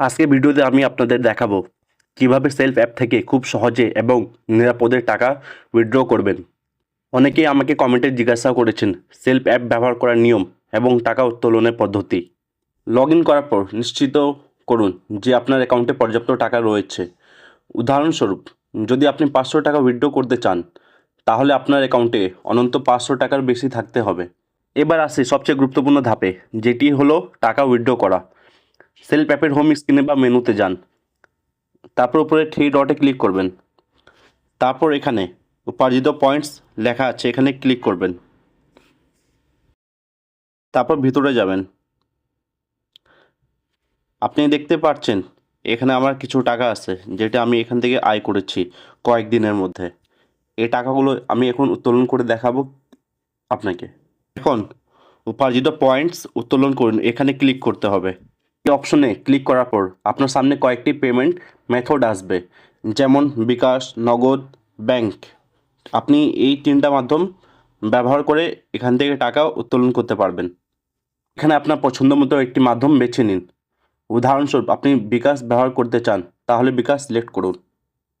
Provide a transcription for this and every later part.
আজকে ভিডিওতে আমি আপনাদের দেখাবো কীভাবে সেলফ অ্যাপ থেকে খুব সহজে এবং নিরাপদে টাকা উইথড্র করবেন। অনেকেই আমাকে কমেন্টে জিজ্ঞাসা করেছেন, সেলফ অ্যাপ ব্যবহার করার নিয়ম এবং টাকা উত্তোলনের পদ্ধতি? লগ ইন করার পর নিশ্চিত করুন যে আপনার অ্যাকাউন্টে পর্যাপ্ত টাকা রয়েছে। উদাহরণস্বরূপ, যদি আপনি পাঁচশো টাকা উইথড্র করতে চান, তাহলে আপনার অ্যাকাউন্টে অনন্ত পাঁচশো টাকার বেশি থাকতে হবে। এবার আসি সবচেয়ে গুরুত্বপূর্ণ ধাপে, যেটি হলো টাকা উইথড্র করা। সেলফ অ্যাপের হোম স্ক্রিনে বা মেনুতে যান। তারপর উপরে থ্রি ডটে ক্লিক করবেন। তারপর এখানে উপার্জিত পয়েন্টস লেখা আছে, এখানে ক্লিক করবেন। তারপর ভিতরে যাবেন। আপনি দেখতে পাচ্ছেন, এখানে আমার কিছু টাকা আছে, যেটা আমি এখান থেকে আয় করেছি কয়েকদিনের মধ্যে। এই টাকাগুলো আমি এখন উত্তোলন করে দেখাবো আপনাকে। এখন উপার্জিত পয়েন্টস উত্তোলন করুন, এখানে ক্লিক করতে হবে। এই অপশনে ক্লিক করার পর আপনার সামনে কয়েকটি পেমেন্ট মেথড আসবে। যেমন বিকাশ, নগদ ব্যাংক আপনি এই তিনটা মাধ্যম ব্যবহার করে এখান থেকে টাকা উত্তোলন করতে পারবেন। এখানে আপনার পছন্দ মতো একটি মাধ্যম বেছে নিন। উদাহরণস্বরূপ আপনি বিকাশ ব্যবহার করতে চান, তাহলে বিকাশ সিলেক্ট করুন।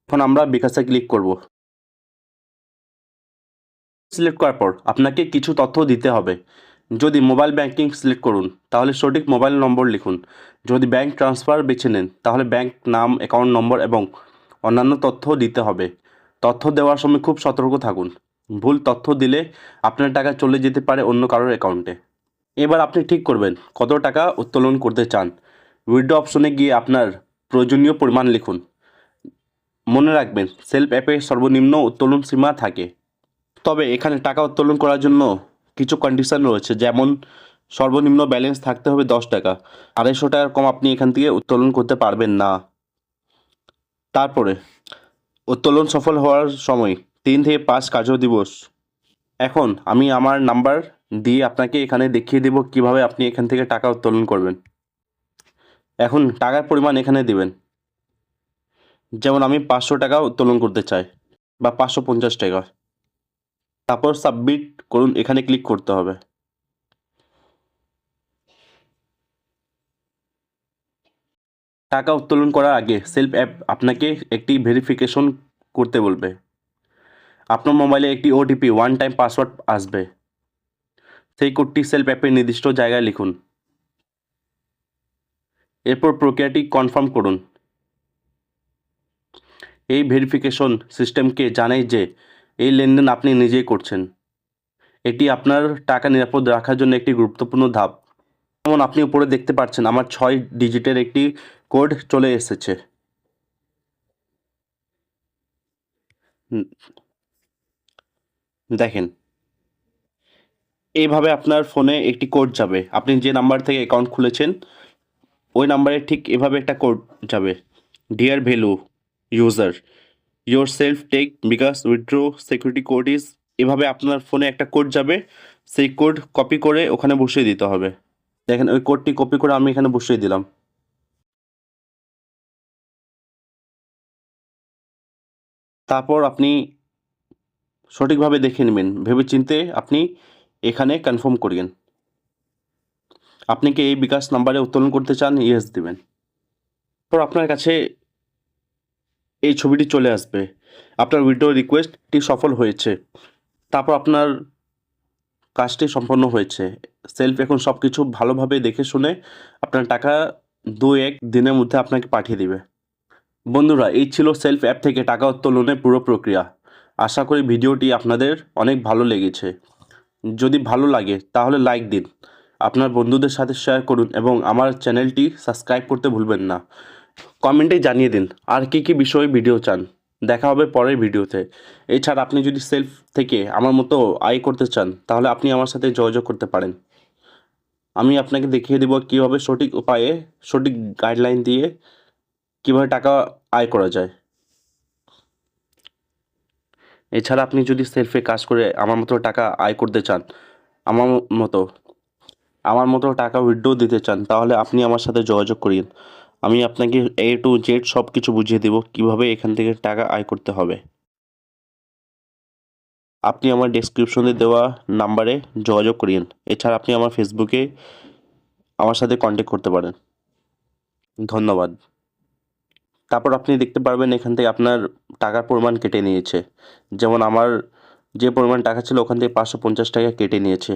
এখন আমরা বিকাশে ক্লিক করব। সিলেক্ট করার পর আপনাকে কিছু তথ্য দিতে হবে। যদি মোবাইল ব্যাংকিং সিলেক্ট করুন, তাহলে সঠিক মোবাইল নম্বর লিখুন। যদি ব্যাংক ট্রান্সফার বেছে নেন, তাহলে ব্যাংক নাম অ্যাকাউন্ট নম্বর এবং অন্যান্য তথ্য দিতে হবে। তথ্য দেওয়ার সময় খুব সতর্ক থাকুন। ভুল তথ্য দিলে আপনার টাকা চলে যেতে পারে অন্য কারোর অ্যাকাউন্টে এবার আপনি ঠিক করবেন কত টাকা উত্তোলন করতে চান। উইড্রো অপশনে গিয়ে আপনার প্রয়োজনীয় পরিমাণ লিখুন। মনে রাখবেন সেলফ অ্যাপে সর্বনিম্ন উত্তোলন সীমা থাকে। তবে এখানে টাকা উত্তোলন করার জন্য কিছু কন্ডিশন রয়েছে, যেমন সর্বনিম্ন ব্যালেন্স থাকতে হবে দশ টাকা। আড়াইশো টাকার কম আপনি এখান থেকে উত্তোলন করতে পারবেন না। তারপরে, উত্তোলন সফল হওয়ার সময়, তিন থেকে পাঁচ কার্য দিবস এখন আমি আমার নাম্বার দিয়ে আপনাকে এখানে দেখিয়ে দেব কীভাবে আপনি এখান থেকে টাকা উত্তোলন করবেন। এখন টাকার পরিমাণ এখানে দিবেন। যেমন আমি পাঁচশো টাকা উত্তোলন করতে চাই, বা পাঁচশো পঞ্চাশ টাকা। তারপর সাবমিট করুন, এখানে ক্লিক করতে হবে। টাকা উত্তোলন করার আগে সেলফ অ্যাপ আপনাকে একটি ভেরিফিকেশন করতে বলবে। আপনার মোবাইলে একটি ওটিপি ওয়ান টাইম পাসওয়ার্ড আসবে। সেই কোডটি সেলফ অ্যাপের নির্দিষ্ট জায়গায় লিখুন। এরপর প্রক্রিয়াটি কনফার্ম করুন। এই ভেরিফিকেশন সিস্টেমকে জানাই যে এই লেনদেন আপনি নিজেই করছেন। এটি আপনার টাকা নিরাপদ রাখার জন্য একটি গুরুত্বপূর্ণ ধাপ। যেমন আপনি উপরে দেখতে পাচ্ছেন, আমার ছয় ডিজিটের একটি কোড চলে এসেছে। দেখেন। এইভাবে আপনার ফোনে একটি কোড যাবে। আপনি যে নাম্বার থেকে অ্যাকাউন্ট খুলেছেন, ওই নাম্বারে ঠিক এভাবে একটা কোড যাবে। Dear value user your self tech bKash withdraw security code is এভাবে আপনার ফোনে একটা কোড যাবে, সেই কোড কপি করে ওখানে বসিয়ে দিতে হবে। দেখেন, ওই কোডটি কপি করে আমি এখানে বসিয়ে দিলাম। তারপর আপনি সঠিকভাবে দেখে নেবেন। ভেবে চিনতে আপনি এখানে কনফার্ম করিয়েন আপনি কি এই বিকাশ নাম্বারে উত্তোলন করতে চান? ইয়েস দিবেন। তারপর আপনার কাছে এই ছবিটি চলে আসবে। আপনার উইড্রো রিকোয়েস্টটি সফল হয়েছে। তারপর আপনার কাজটি সম্পন্ন হয়েছে। সেলফ এখন সব কিছু ভালোভাবে দেখে শুনে আপনার টাকা দু এক দিনের মধ্যে আপনাকে পাঠিয়ে দিবে। বন্ধুরা, এই ছিল সেলফ অ্যাপ থেকে টাকা উত্তোলনের পুরো প্রক্রিয়া। আশা করি ভিডিওটি আপনাদের অনেক ভালো লেগেছে। যদি ভালো লাগে, তাহলে লাইক দিন। আপনার বন্ধুদের সাথে শেয়ার করুন এবং আমার চ্যানেলটি সাবস্ক্রাইব করতে ভুলবেন না। কমেন্টে জানিয়ে দিন আর কী কী বিষয়ে ভিডিও চান। দেখা হবে পরের ভিডিওতে। এছাড়া আপনি যদি সেলফ থেকে আমার মতো আয় করতে চান, তাহলে আপনি আমার সাথে যোগাযোগ করতে পারেন। আমি আপনাকে দেখিয়ে দেব কীভাবে সঠিক উপায়ে সঠিক গাইডলাইন দিয়ে কীভাবে টাকা আয় করা যায়। এছাড়া আপনি যদি সেলফে কাজ করে আমার মতো টাকা আয় করতে চান, আমার মতো আমার মতো টাকা উইথড্র দিতে চান, তাহলে আপনি আমার সাথে যোগাযোগ করিন আমি আপনাকে এ টু জেড সব কিছু বুঝিয়ে দেব কীভাবে এখান থেকে টাকা আয় করতে হবে। আপনি আমার ডেসক্রিপশনে দেওয়া নাম্বারে যোগাযোগ করিন এছাড়া আপনি আমার ফেসবুকে আমার সাথে কন্ট্যাক্ট করতে পারেন। ধন্যবাদ। তারপর আপনি দেখতে পারবেন এখান থেকে আপনার টাকার পরিমাণ কেটে নিয়েছে। যেমন আমার যে পরিমাণ টাকা ছিল ওখান থেকে পাঁচশো পঞ্চাশ টাকা কেটে নিয়েছে।